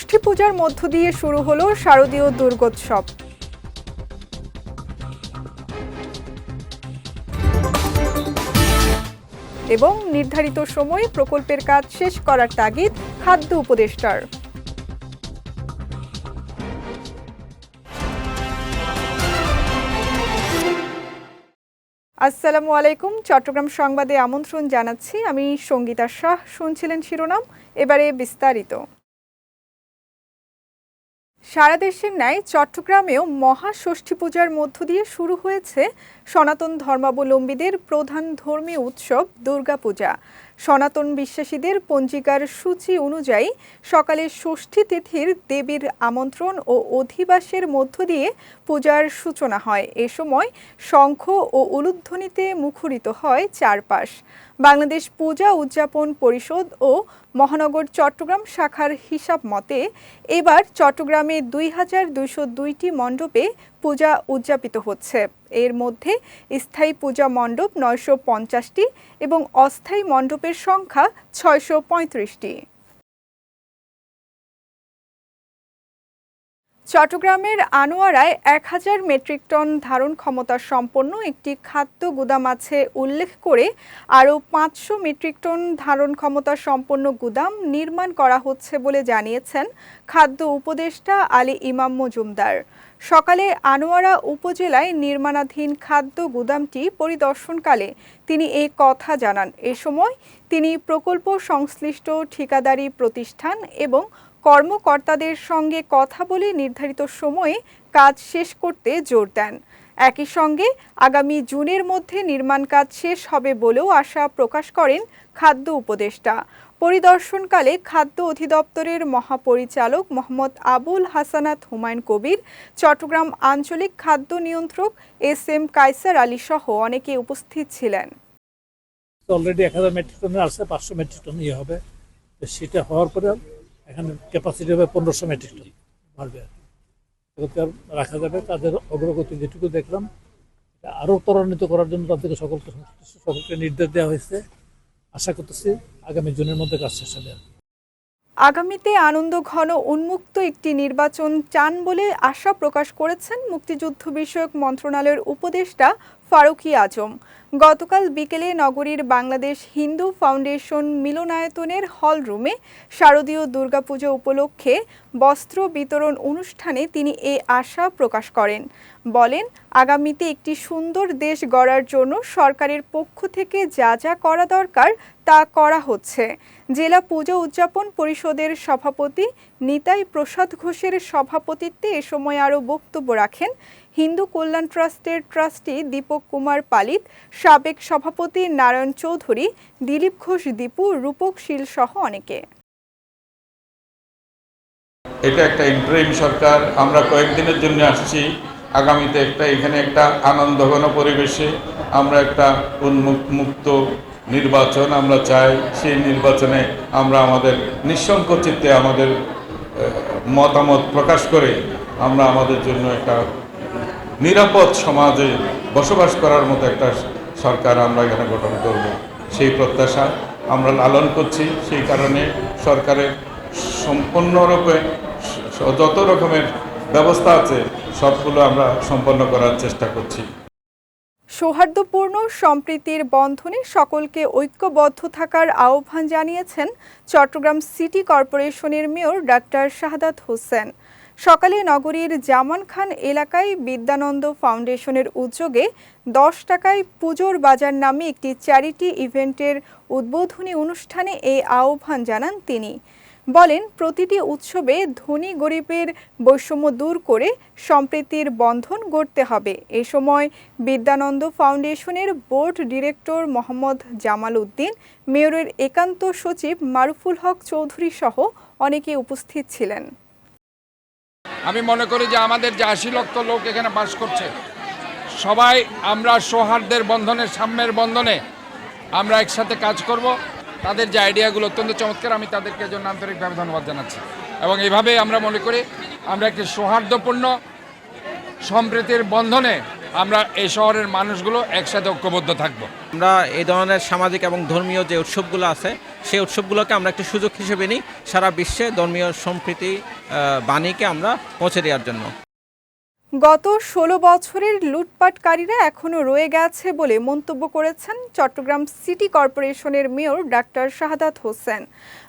ষষ্ঠী পূজার মধ্য দিয়ে শুরু হলো শারদীয় দুর্গোৎসব। এবং নির্ধারিত সময়ে প্রকল্পের কাজ শেষ করার তাগিদ খাদ্য উপদেষ্টার। আসসালামু আলাইকুম। চট্টগ্রাম সংবাদে আমন্ত্রণ জানাচ্ছি আমি সঙ্গীতা শাহ। শুনছিলেন শিরোনাম, এবারে বিস্তারিত। সারা দেশের ন্যায় চট্টগ্রামেও মহাষষ্ঠী পূজার মধ্য দিয়ে শুরু হয়েছে সনাতন ধর্মাবলম্বীদের প্রধান ধর্মীয় উৎসব দুর্গাপূজা। সনাতন বিশ্বাসীদের পঞ্জিকার সূচি অনুযায়ী সকালে ষষ্ঠী তিথির দেবীর আমন্ত্রণ ও অধিবাসের মধ্য দিয়ে পূজার সূচনা হয়। এ সময় শঙ্খ ও উলুধ্বনিতে মুখরিত হয় চারপাশ। বাংলাদেশ পূজা উদযাপন পরিষদ ও মহানগর চট্টগ্রাম শাখার হিসাব মতে, এবার চট্টগ্রামে দুই হাজার দুইশো দুইটি মণ্ডপে পূজা উদযাপিত হচ্ছে। এর মধ্যে স্থায়ী পূজা মণ্ডপ নয়শো পঞ্চাশটি এবং অস্থায়ী মণ্ডপের সংখ্যা ছয়শো পঁয়ত্রিশটি। চট্টগ্রামের আনোয়ারায় এক হাজার মেট্রিক টন ধারণ ক্ষমতা সম্পন্ন একটি খাদ্য গুদাম আছে উল্লেখ করে আরও পাঁচশো মেট্রিক টন ধারণ ক্ষমতা সম্পন্ন গুদাম নির্মাণ করা হচ্ছে বলে জানিয়েছেন খাদ্য উপদেষ্টা আলী ইমাম মজুমদার। সকালে আনোয়ারা উপজেলায় নির্মাণাধীন খাদ্য গুদামটি পরিদর্শনকালে তিনি এই কথা জানান। এ সময় তিনি প্রকল্প সংশ্লিষ্ট ঠিকাদারি প্রতিষ্ঠান এবং কর্মকর্তাদের সঙ্গে কথা বলে নির্ধারিত সময়ে কাজ শেষ করতে জোর দেন। একই সঙ্গে আগামী জুনের মধ্যে নির্মাণ কাজ শেষ হবে বলেও আশা প্রকাশ করেন খাদ্য উপদেষ্টা। পরিদর্শনকালে খাদ্য অধিদপ্তরের মহাপরিচালক মোহাম্মদ আবুল হাসানাত হুমায়ুন কবির, চট্টগ্রাম আঞ্চলিক খাদ্য নিয়ন্ত্রক এস এম কাইসার আলী সহ অনেকে উপস্থিত ছিলেন। অলরেডি এক হাজার মেট্রিক টনের আসছে পাঁচশো মেট্রিক টন ইয়ে হবে। সেটা হওয়ার পরে এখানে ক্যাপাসিটি হবে পনেরোশো মেট্রিক টন বাড়বে আর রাখা যাবে, তাদের অগ্রগতি যেটুকু দেখলাম আরও ত্বরান্বিত করার জন্য তাদেরকে সকলকে সকলকে নির্দেশ দেওয়া হয়েছে। আশা করতেছি আগামী জুনের মধ্যে কাজ শেষ হবে আর আগামীতে আনন্দ ঘন উন্মুক্ত একটি নির্বাচন চান বলে আশা প্রকাশ করেছেন মুক্তিযুদ্ধ বিষয়ক মন্ত্রণালয়ের উপদেষ্টা ফারুকি আজম। গতকাল বিকেলে নগরীর বাংলাদেশ হিন্দু ফাউন্ডেশন মিলনায়তনের হল রুমে শারদীয় দুর্গাপুজো উপলক্ষে বস্ত্র বিতরণ অনুষ্ঠানে তিনি এ আশা প্রকাশ করেন। বলেন, আগামীতে একটি সুন্দর দেশ গড়ার জন্য সরকারের পক্ষ থেকে যা যা করা দরকার তা করা হচ্ছে। জেলা পুজো উদযাপন পরিষদের সভাপতি নিতাই প্রসাদ ঘোষের সভাপতিত্বে এ সময় আরও বক্তব্য রাখেন হিন্দু কল্যাণ ট্রাস্টের ট্রাস্টি দীপক কুমার পালিত, সাবেক সভাপতি নারায়ণ চৌধুরী, দিলীপ ঘোষ, দীপু, রূপক শীল সহ অনেকে। এটা একটা ইন্টারিম সরকার। আমরা কয়েকদিনের জন্য আসছি। আগামীতে একটা, এখানে একটা আনন্দঘন পরিবেশে আমরা একটা উন্মুক্ত, মুক্ত নির্বাচন আমরা চাই। সেই নির্বাচনে আমরা আমাদের নিঃসঙ্ক চিত্তে আমাদের মতামত প্রকাশ করে আমরা আমাদের জন্য একটা নিরাপদ সমাজে বসবাস করার মতো একটা সরকার আমরা এখানে গঠন করব। সেই প্রত্যাশা আমরা লালন করছি। সেই কারণে সরকারের সম্পূর্ণরূপে যত রকমের ব্যবস্থা আছে, সবগুলো আমরা সম্পন্ন করার চেষ্টা করছি। সৌহার্দ্যপূর্ণ সম্প্রীতির বন্ধনে সকলকে ঐক্যবদ্ধ থাকার আহ্বান জানিয়েছেন চট্টগ্রাম সিটি কর্পোরেশনের মেয়র ডাক্তার শাহাদাত হোসেন। সকালে নগরীর জামান খান এলাকায় বিদ্যানন্দ ফাউন্ডেশনের উদ্যোগে দশ টাকায় পুজোর বাজার নামে একটি চ্যারিটি ইভেন্টের উদ্বোধনী অনুষ্ঠানে এই আহ্বান জানান তিনি। বলেন, প্রতিটি উৎসবে ধনী গরিবের বৈষম্য দূর করে সম্প্রীতির বন্ধন গড়তে হবে। এ সময় বিদ্যানন্দ ফাউন্ডেশনের বোর্ড ডিরেক্টর মোহাম্মদ জামাল উদ্দিন, মেয়রের একান্ত সচিব মারুফুল হক চৌধুরী সহ অনেকে উপস্থিত ছিলেন। আমি মনে করি যে আমাদের যে আশি লক্ষ লোক এখানে বাস করছে, সবাই আমরা সৌহার্দ্যের বন্ধনে, সাম্যের বন্ধনে আমরা একসাথে কাজ করব। তাদের যে আইডিয়াগুলো অত্যন্ত চমৎকার, আমি তাদেরকে জন্য আন্তরিকভাবে ধন্যবাদ জানাচ্ছি। এবং এইভাবে আমরা মনে করি, আমরা একটি সৌহার্দ্যপূর্ণ সম্প্রীতির বন্ধনে আমরা এই শহরের মানুষগুলো একসাথে ঐক্যবদ্ধ থাকব। আমরা এই ধরনের সামাজিক এবং ধর্মীয় যে উৎসবগুলো আছে সেই উৎসবগুলোকে আমরা একটি সুযোগ হিসেবে নিই সারা বিশ্বে ধর্মীয় সম্প্রীতি বাণীকে আমরা পৌঁছে দেওয়ার জন্য। গত ষোলো বছরের লুটপাটকারীরা এখনও রয়ে গেছে বলে মন্তব্য করেছেন চট্টগ্রাম সিটি কর্পোরেশনের মেয়র ডাক্তার শাহাদাত হোসেন।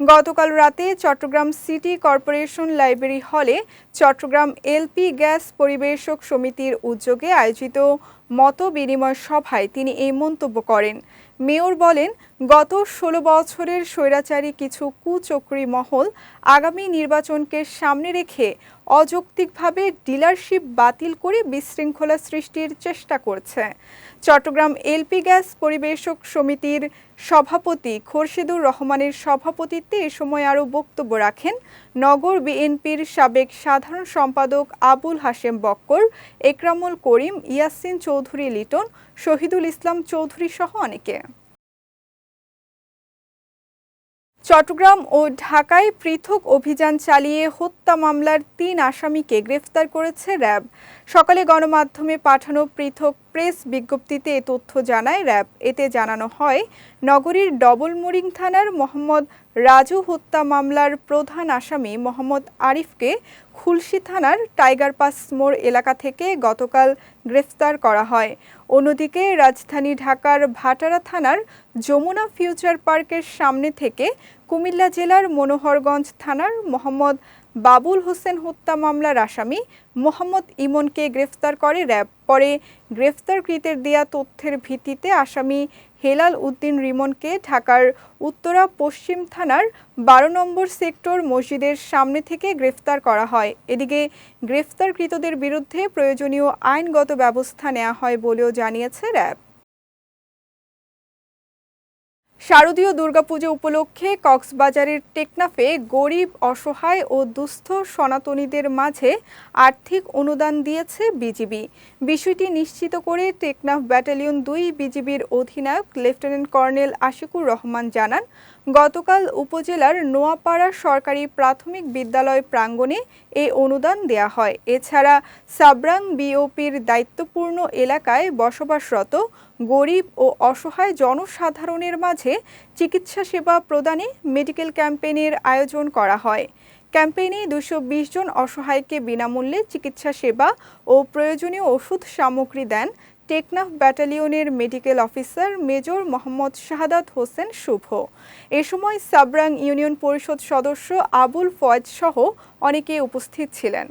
গতকাল রাতে চট্টগ্রাম সিটি কর্পোরেশন লাইব্রেরি হলে চট্টগ্রাম এলপি গ্যাস পরিবেশক সমিতির উদ্যোগে আয়োজিত মত বিনিময় সভায় তিনি এই মন্তব্য করেন। মেয়র বলেন, গত ষোলো বছরের স্বৈরাচারী কিছু কুচক্রী মহল আগামী নির্বাচনকে সামনে রেখে অযৌক্তিকভাবে ডিলারশিপ বাতিল করে বিশৃঙ্খলা সৃষ্টির চেষ্টা করছে। চট্টগ্রাম এলপি গ্যাস পরিবেশক সমিতির সভাপতি খোরশেদুর রহমানের সভাপতিত্বে এ সময় আরও বক্তব্য রাখেন নগর বিএনপির সাবেক সাধারণ সম্পাদক আবুল হাশেম বক্কর, একরামুল করিম, ইয়াসিন চৌধুরী লিটন, শহীদুল ইসলাম চৌধুরী সহ অনেকে। চট্টগ্রাম ও ঢাকায় পৃথক অভিযান চালিয়ে হত্যা মামলার তিন আসামিকে গ্রেফতার করেছে র্যাব। সকালে গণমাধ্যমে পাঠানো পৃথক প্রেস বিজ্ঞপ্তিতে এ তথ্য জানায় র্যাব। এতে জানানো হয়, নগরীর ডবলমুরিং থানার মোহাম্মদ রাজু হত্যা মামলার প্রধান আসামি মোহাম্মদ আরিফকে খুলশী থানার টাইগার পাস মোড় এলাকা থেকে গতকাল গ্রেফতার করা হয়। অন্যদিকে রাজধানী ঢাকার ভাটারা থানার যমুনা ফিউচার পার্কের সামনে থেকে কুমিল্লা জেলার মনোহরগঞ্জ থানার মোহাম্মদ বাবুল হোসেন হত্যা মামলার আসামি মোহাম্মদ ইমনকে গ্রেফতার করে র্যাব। পরে গ্রেফতারকৃতের দেয়া তথ্যের ভিত্তিতে আসামি হেলাল উদ্দিন রিমনকে ঢাকার উত্তরা পশ্চিম থানার বারো নম্বর সেক্টর মসজিদের সামনে থেকে গ্রেফতার করা হয়। এদিকে গ্রেফতারকৃতদের বিরুদ্ধে প্রয়োজনীয় আইনগত ব্যবস্থা নেওয়া হয় বলেও জানিয়েছে র্যাব। শারদীয় দুর্গাপুজো উপলক্ষে কক্সবাজারের টেকনাফে গরিব, অসহায় ও দুস্থ সনাতনীদের মাঝে আর্থিক অনুদান দিয়েছে বিজিবি। বিষয়টি নিশ্চিত করে টেকনাফ ব্যাটালিয়ন দুই বিজিবির অধিনায়ক লেফটেন্যান্ট কর্নেল আশিকুর রহমান জানান, গতকাল উপজেলার নোয়াপাড়া সরকারি প্রাথমিক বিদ্যালয় প্রাঙ্গণে এই অনুদান দেয়া হয়। এছাড়া সাবরাং বিওপির দায়িত্বপূর্ণ এলাকায় বসবাসরত গরিব ও অসহায় জনসাধারণের মাঝে চিকিৎসা সেবা প্রদানে মেডিকেল ক্যাম্পেইনের আয়োজন করা হয়। ক্যাম্পেইনে দুশো জন অসহায়কে বিনামূল্যে চিকিৎসা সেবা ও প্রয়োজনীয় ওষুধ সামগ্রী দেন Teknaf ব্যাটালিয়নের medical officer major Mohammad Shahadat Hossain Shuvo. এ সময় সাবরাং ইউনিয়ন পরিষদ সদস্য আবুল ফয়েজ সহ অনেকে উপস্থিত ছিলেন।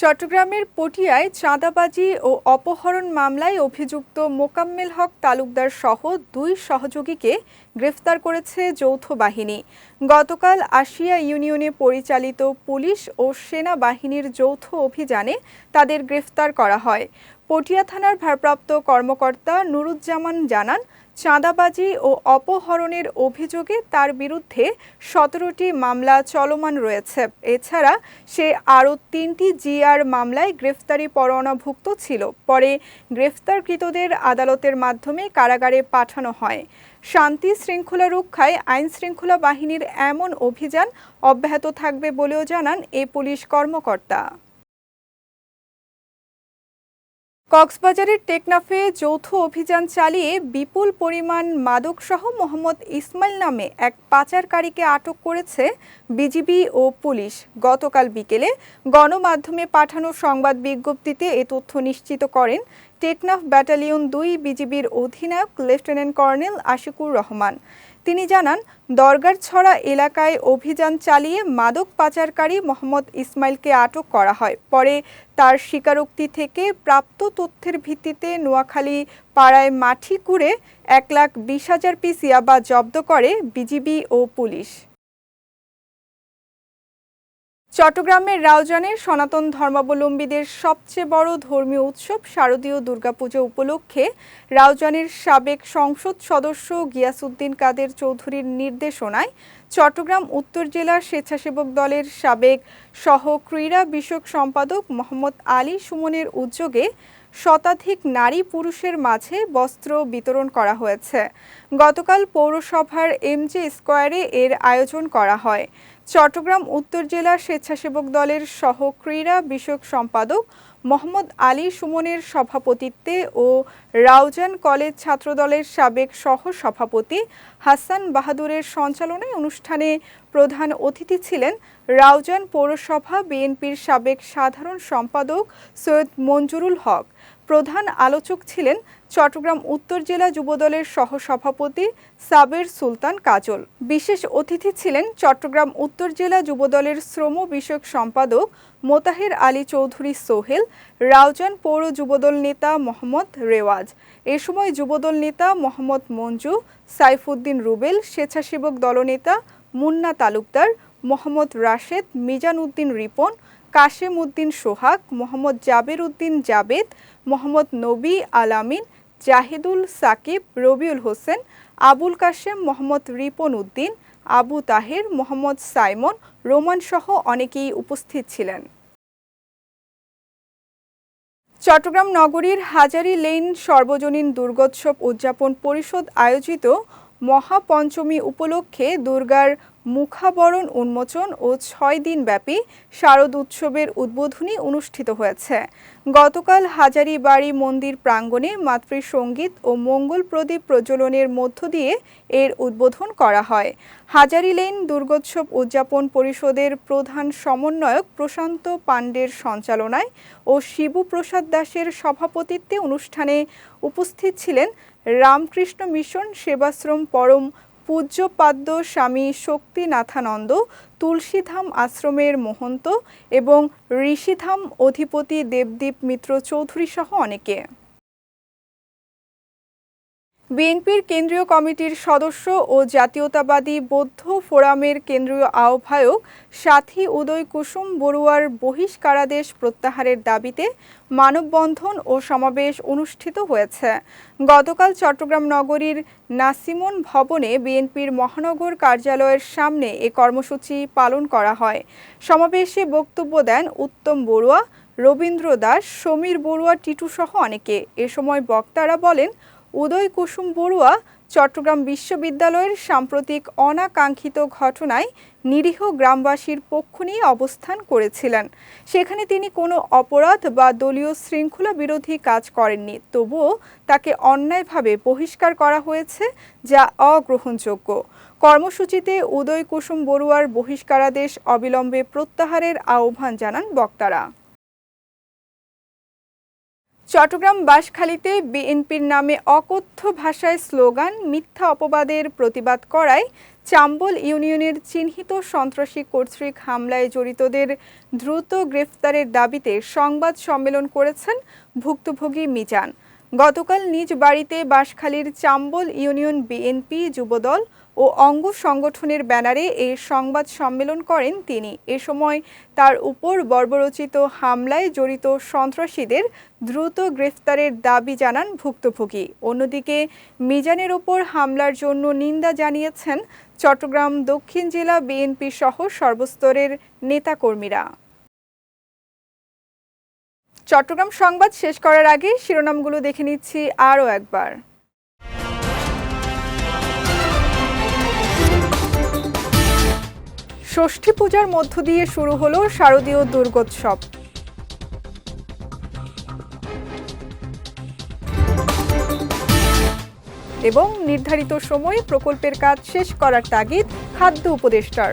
চট্টগ্রামের পটিয়ায় চাঁদাবাজি ও অপহরণ মামলায় অভিযুক্ত মোকাম্মেল হক তালুকদার সহ দুই সহযোগীকে গ্রেফতার করেছে যৌথ বাহিনী। গতকাল আশিয়া ইউনিয়নে পরিচালিত পুলিশ ও সেনাবাহিনীর যৌথ অভিযানে তাদের গ্রেফতার করা হয়। পটিয়া থানার ভারপ্রাপ্ত কর্মকর্তা নুরুজ্জামান জানান চাঁদাবাজি ও অপহরণের অভিযোগে তার বিরুদ্ধে সতেরোটি মামলা চলমান রয়েছে। এছাড়া সে আরও তিনটি জিআর মামলায় গ্রেফতারি পরোয়ানাভুক্ত ছিল। পরে গ্রেফতারকৃতদের আদালতের মাধ্যমে কারাগারে পাঠানো হয়। শান্তি শৃঙ্খলা রক্ষায় আইন শৃঙ্খলা বাহিনীর এমন অভিযান অব্যাহত থাকবে বলেও জানান এ পুলিশ কর্মকর্তা। কক্সবাজারের টেকনাফে যৌথ অভিযান চালিয়ে বিপুল পরিমাণ মাদকসহ মোহাম্মদ ইসমাইল নামে এক পাচারকারীকে আটক করেছে বিজিবি ও পুলিশ। গতকাল বিকেলে গণমাধ্যমে পাঠানো সংবাদ বিজ্ঞপ্তিতে এ তথ্য নিশ্চিত করেন টেকনাফ ব্যাটালিয়ন দুই বিজিবির অধিনায়ক লেফটেন্যান্ট কর্নেল আশিকুর রহমান। তিনি জানান দরগারছড়া এলাকায় অভিযান চালিয়ে মাদক পাচারকারী মোহাম্মদ ইসমাইলকে আটক করা হয়। পরে তার স্বীকারোক্তি থেকে প্রাপ্ত তথ্যের ভিত্তিতে নোয়াখালী পাড়ায় মাঠি কুড়ে এক লাখ বিশ হাজার পিস ইয়াবা জব্দ করে বিজিবি ও পুলিশ। চট্টগ্রামের রাউজানে সনাতন ধর্মাবলম্বীদের সবচেয়ে বড় ধর্মীয় উৎসব শারদীয় দুর্গাপুজো উপলক্ষে রাউজানের সাবেক সংসদ সদস্য গিয়াসুদ্দিন কাদের চৌধুরীর নির্দেশনায় চট্টগ্রাম উত্তর জেলার স্বেচ্ছাসেবক দলের সাবেক সহ ক্রীড়া বিষয়ক সম্পাদক মোহাম্মদ আলী সুমনের উদ্যোগে শতাধিক নারী পুরুষের মাঝে বস্ত্র বিতরণ করা হয়েছে। গতকাল পৌরসভার এমজি স্কোয়ারে এর আয়োজন করা হয়। চট্টগ্রাম উত্তর জেলা স্বেচ্ছাসেবক দলের সহ ক্রীড়া বিষয়ক সম্পাদক মোহাম্মদ আলী সুমনের সভাপতিত্বে ও রাউজান কলেজ ছাত্রদলের সাবেক সহ সভাপতি হাসান বাহাদুরের সঞ্চালনায় অনুষ্ঠানে প্রধান অতিথি ছিলেন রাউজান পৌরসভা বিএনপির সাবেক সাধারণ সম্পাদক সৈয়দ মঞ্জুরুল হক। প্রধান আলোচক ছিলেন চট্টগ্রাম উত্তর জেলা যুবদলের সহসভাপতি সাবের সুলতান কাজল। বিশেষ অতিথি ছিলেন চট্টগ্রাম উত্তর জেলা যুবদলের শ্রম বিষয়ক সম্পাদক মোতাহের আলী চৌধুরী সোহেল, রাউজান পৌর যুবদল নেতা মোহাম্মদ রেওয়াজ। এ সময় যুবদল নেতা মোহাম্মদ মঞ্জু, সাইফুদ্দিন রুবেল, স্বেচ্ছাসেবক দলনেতা মুন্না তালুকদার, মোহাম্মদ রাশেদ মিজান উদ্দিন রিপন, কাশেম উদ্দিন সোহাগ, মোহাম্মদ জাবের উদ্দিন জাবেদ, মোহাম্মদ নবী আলামিন জাহিদুল সাকিব, রবিউল হোসেন, আবুল কাশেম, মোহাম্মদ রিপন উদ্দিন, আবু তাহের, মোহাম্মদ সাইমন, রোমান সহ অনেকেই উপস্থিত ছিলেন। চট্টগ্রাম নগরীর হাজারি লেন সর্বজনীন দুর্গোৎসব উদযাপন পরিষদ আয়োজিত মহাপঞ্চমী উপলক্ষে দুর্গার মুখাবরণ উন্মোচন ও ছয় দিন ব্যাপী শারদ উৎসবের উদ্বোধনী অনুষ্ঠিত হয়েছে। গতকাল হাজারীবাড়ি মন্দির প্রাঙ্গণে মাতৃসঙ্গীত ও মঙ্গল প্রদীপ প্রজ্বলনের মধ্য দিয়ে এর উদ্বোধন করা হয়। হাজারি লেন দুর্গোৎসব উদযাপন পরিষদের প্রধান সমন্বয়ক প্রশান্ত পাণ্ডের সঞ্চালনায় ও শিবু প্রসাদ দাসের সভাপতিত্বে অনুষ্ঠানে উপস্থিত ছিলেন রামকৃষ্ণ মিশন, সেবাশ্রম পরম পূজ্যপাদ্য স্বামী শক্তিনাথানন্দ, তুলসীধাম আশ্রমের মহন্ত এবং ঋষিধাম অধিপতি দেবদীপ মিত্র চৌধুরী সহ অনেকে। বিএনপির কেন্দ্রীয় কমিটির সদস্য ও জাতীয়তাবাদী বৌদ্ধ ফোরামের কেন্দ্রীয় আহ্বায়ক সাথী উদয় কুসুম বড়ুয়ার বহিষ্কারাদেশ প্রত্যাহারের দাবিতে মানববন্ধন ও সমাবেশ অনুষ্ঠিত হয়েছে। গতকাল চট্টগ্রাম নগরীর নাসিমন ভবনে বিএনপির মহানগর কার্যালয়ের সামনে এ কর্মসূচি পালন করা হয়। সমাবেশে বক্তব্য দেন উত্তম বড়ুয়া, রবীন্দ্র দাস, সমীর বড়ুয়া, টিটু সহ অনেকে। এ সময় বক্তারা বলেন উদয় কুসুম বড়ুয়া চট্টগ্রাম বিশ্ববিদ্যালয়ের সাম্প্রতিক অনাকাঙ্ক্ষিত ঘটনায় নিরীহ গ্রামবাসীর পক্ষ নিয়ে অবস্থান করেছিলেন। সেখানে তিনি কোনো অপরাধ বা দলীয় শৃঙ্খলা বিরোধী কাজ করেননি। তবুও তাকে অন্যায়ভাবে বহিষ্কার করা হয়েছে, যা অগ্রহণযোগ্য। কর্মসূচিতে উদয় কুসুম বড়ুয়ার বহিষ্কারাদেশ অবিলম্বে প্রত্যাহারের আহ্বান জানান বক্তারা। চট্টগ্রাম বাঁশখালীতে বিএনপির নামে অকথ্য ভাষায় স্লোগান, মিথ্যা অপবাদের প্রতিবাদ করায় চাম্বল ইউনিয়নের চিহ্নিত সন্ত্রাসী কর্তৃক হামলায় জড়িতদের দ্রুত গ্রেফতারের দাবিতে সংবাদ সম্মেলন করেছেন ভুক্তভোগী মিজান। গতকাল নিজ বাড়িতে বাঁশখালীর চাম্বল ইউনিয়ন বিএনপি যুবদল ও অঙ্গ সংগঠনের ব্যানারে এই সংবাদ সম্মেলন করেন তিনি। এ সময় তার উপর বর্বরচিত হামলায় জড়িত সন্ত্রাসীদের দ্রুত গ্রেফতারের দাবি জানান ভুক্তভোগী। অন্যদিকে মিজানের ওপর হামলার জন্য নিন্দা জানিয়েছেন চট্টগ্রাম দক্ষিণ জেলা বিএনপি সহ সর্বস্তরের নেতাকর্মীরা। চট্টগ্রাম সংবাদ শেষ করার আগে শিরোনামগুলো দেখে নিচ্ছি আরও একবার। ষষ্ঠী পূজার মধ্য দিয়ে শুরু হলো শারদীয় দুর্গোৎসব। এবং নির্ধারিত সময়ে প্রকল্পের কাজ শেষ করার তাগিদ খাদ্য উপদেষ্টার।